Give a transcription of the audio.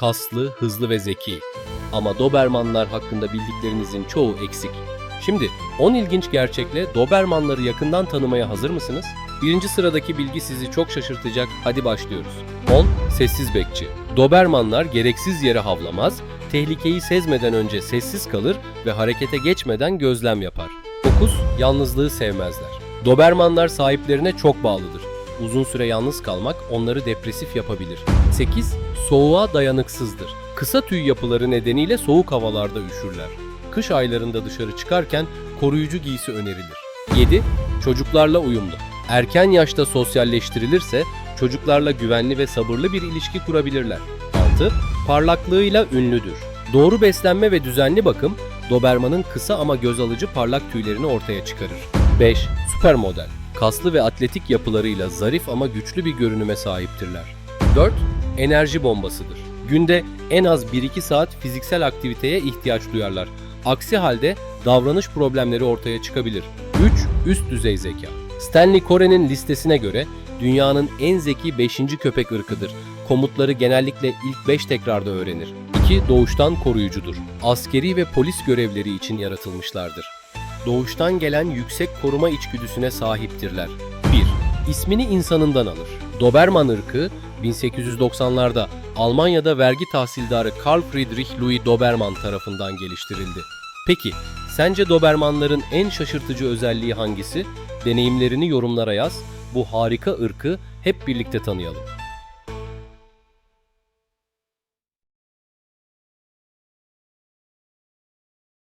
kaslı, hızlı ve zeki. Ama Dobermanlar hakkında bildiklerinizin çoğu eksik. Şimdi 10 ilginç gerçekle Dobermanları yakından tanımaya hazır mısınız? Birinci sıradaki bilgi sizi çok şaşırtacak. Hadi başlıyoruz. 10. Sessiz bekçi. Dobermanlar gereksiz yere havlamaz, tehlikeyi sezmeden önce sessiz kalır ve harekete geçmeden gözlem yapar. 9. Yalnızlığı sevmezler. Dobermanlar sahiplerine çok bağlıdır. Uzun süre yalnız kalmak onları depresif yapabilir. 8. Soğuğa dayanıksızdır. Kısa tüy yapıları nedeniyle soğuk havalarda üşürler. Kış aylarında dışarı çıkarken koruyucu giysi önerilir. 7. Çocuklarla uyumlu. Erken yaşta sosyalleştirilirse çocuklarla güvenli ve sabırlı bir ilişki kurabilirler. 6. Parlaklığıyla ünlüdür. Doğru beslenme ve düzenli bakım Doberman'ın kısa ama göz alıcı parlak tüylerini ortaya çıkarır. 5. Süper model. Kaslı ve atletik yapılarıyla zarif ama güçlü bir görünüme sahiptirler. 4. Enerji bombasıdır. Günde en az 1-2 saat fiziksel aktiviteye ihtiyaç duyarlar. Aksi halde davranış problemleri ortaya çıkabilir. 3. Üst düzey zeka. Stanley Koren'in listesine göre dünyanın en zeki 5. köpek ırkıdır. Komutları genellikle ilk 5 tekrarda öğrenir. 2. Doğuştan koruyucudur. Askeri ve polis görevleri için yaratılmışlardır. Doğuştan gelen yüksek koruma içgüdüsüne sahiptirler. 1. İsmini insanından alır. Doberman ırkı 1890'larda Almanya'da vergi tahsildarı Karl Friedrich Louis Doberman tarafından geliştirildi. Peki, sence Dobermanların en şaşırtıcı özelliği hangisi? Deneyimlerini yorumlara yaz. Bu harika ırkı hep birlikte tanıyalım.